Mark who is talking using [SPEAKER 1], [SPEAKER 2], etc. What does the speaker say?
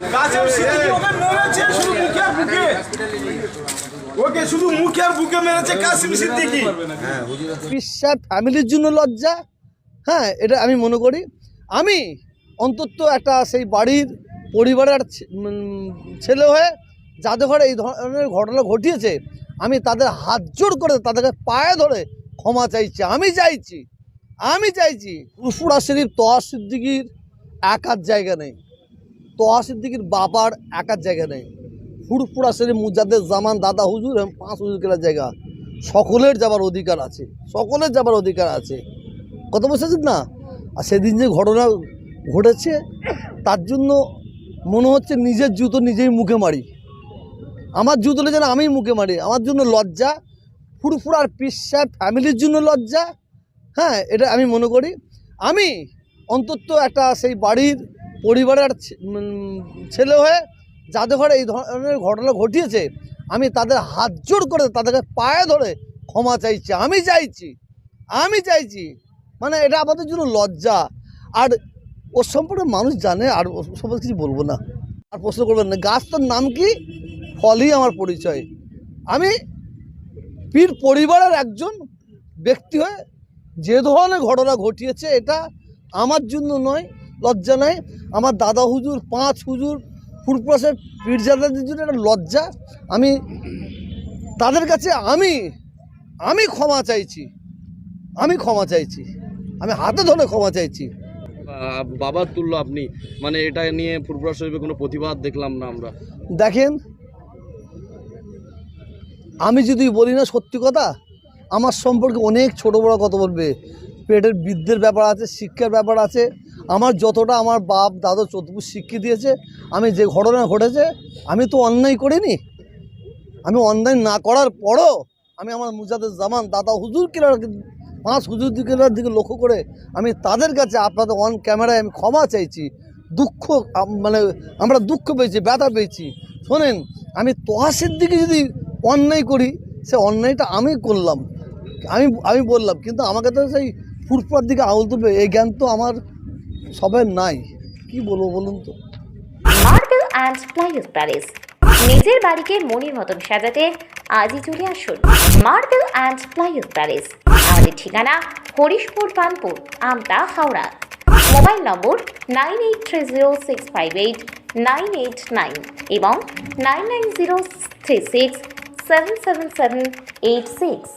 [SPEAKER 1] কাসেম সিদ্দিকী ওকে মেরেছে শুধু মুখে আর বুকে। ওকে শুধু মুখে আর বুকে মেরেছে কাসিম সিদ্দিকী।
[SPEAKER 2] বিশ্বাস ফ্যামিলির জন্য লজ্জা। হ্যাঁ এটা আমি মনে করি। আমি অন্তত একটা সেই বাড়ির পরিবারের ছে- ছেলে হয়ে যাদের ঘরে এই ধরনের ঘটনা ঘটিয়েছে আমি তাদের হাত জোর করে তাদেরকে পায়ে ধরে ক্ষমা চাইছি। আমি চাইছি আমি চাইছি। ফুরফুরা শরীফ তোয়া সিদ্দিকির একার জায়গা নেই। তোয়া সিদ্দিকির বাবার একার জায়গা নেই। ফুরফুরা শরীফ মুজাদের জামান দাদা হুজুর এবং পাঁচ হুজুর কেলার জায়গা। সকলের যাবার অধিকার আছে, সকলের যাবার অধিকার আছে। কত বলছেন না? আর সেদিন যে ঘটনা ঘটেছে, তার জন্য মনে হচ্ছে নিজের জুতো নিজেই মুখে মারি। আমার জুতোলে যেন আমি মুখে মারি, আমার জন্য লজ্জা। ফুরফুরার পিসা ফ্যামিলির জন্য লজ্জা। হ্যাঁ এটা আমি মনে করি। আমি অন্তত একটা সেই বাড়ির পরিবারের ছেলে হয়ে যাদের ঘরে এই ধরনের ঘটনা ঘটিয়েছে, আমি তাদের হাত জোর করে তাদেরকে পায়ে ধরে ক্ষমা চাইছি, আমি চাইছি আমি চাইছি। মানে এটা আমাদের জন্য লজ্জা। আর ওর সম্পর্কে মানুষ জানে, আর ওর সম্পর্কে কিছু বলব না। আর প্রশ্ন করবেন না, গাছটার নাম কি? ফলই আমার পরিচয়। আমি পীর পরিবারের একজন ব্যক্তি হয়ে যে ধরনের ঘটনা ঘটিয়েছে, এটা আমার জন্য নয় লজ্জা নাই। আমার দাদা হুজুর পাঁচ হুজুর ফুরপ্রাসের পীরজাদাদের জন্য একটা লজ্জা। আমি তাদের কাছে আমি আমি ক্ষমা চাইছি। আমি ক্ষমা চাইছি। আমি হাতে ধরে ক্ষমা চাইছি।
[SPEAKER 3] বাবার তুল্য আপনি মানে এটা নিয়ে ফুরফুরা শরীফে কোনো প্রতিবাদ দেখলাম না আমরা।
[SPEAKER 2] দেখেন আমি যদি বলি না সত্যি কথা আমার সম্পর্কে অনেক ছোট বড় কথা বলবে। পেটের বিদ্যের ব্যাপার আছে শিক্ষার ব্যাপার আছে। আমার যতটা আমার বাপ, দাদু চতুর্ভুজ শিক্ষা দিয়েছে, আমি যে ঘটনা ঘটেছে, আমি তো অন্যায় করিনি। আমি অন্যায় না করার পরও আমি আমার মুজাদের জামান, দাদা হুজুর কিনার পাঁচ হুজুর কিনার দিকে লক্ষ্য করে আমি তাদের কাছে আপনাদের অন ক্যামেরায় আমি ক্ষমা চাইছি। দুঃখ মানে আমরা দুঃখ পেয়েছি, ব্যথা পেয়েছি। শোনেন, আমি তোহাসের দিকে যদি অন্যায় করি, সে অন্যায়টা আমি করলাম। আমি আমি বললাম, কিন্তু আমাকে তো সেই ফুটপার দিকে আউল তুলবে, এই জ্ঞান তো আমার সবার নাই। কি বলব বলুন তো?
[SPEAKER 4] মার্বেল অ্যান্ড প্লাইউড প্যালেস নিজের বাড়িকে মনের মতন সাজাতে আজই চলে আসুন মার্বেল অ্যান্ড প্লাইউড প্যালেস আমাদের ঠিকানা Harishpur Kanpur Amta, Howrah. Mobile number nine eight three zero six five eight nine eight nine এবং nine nine zero three six seven seven seven eight six.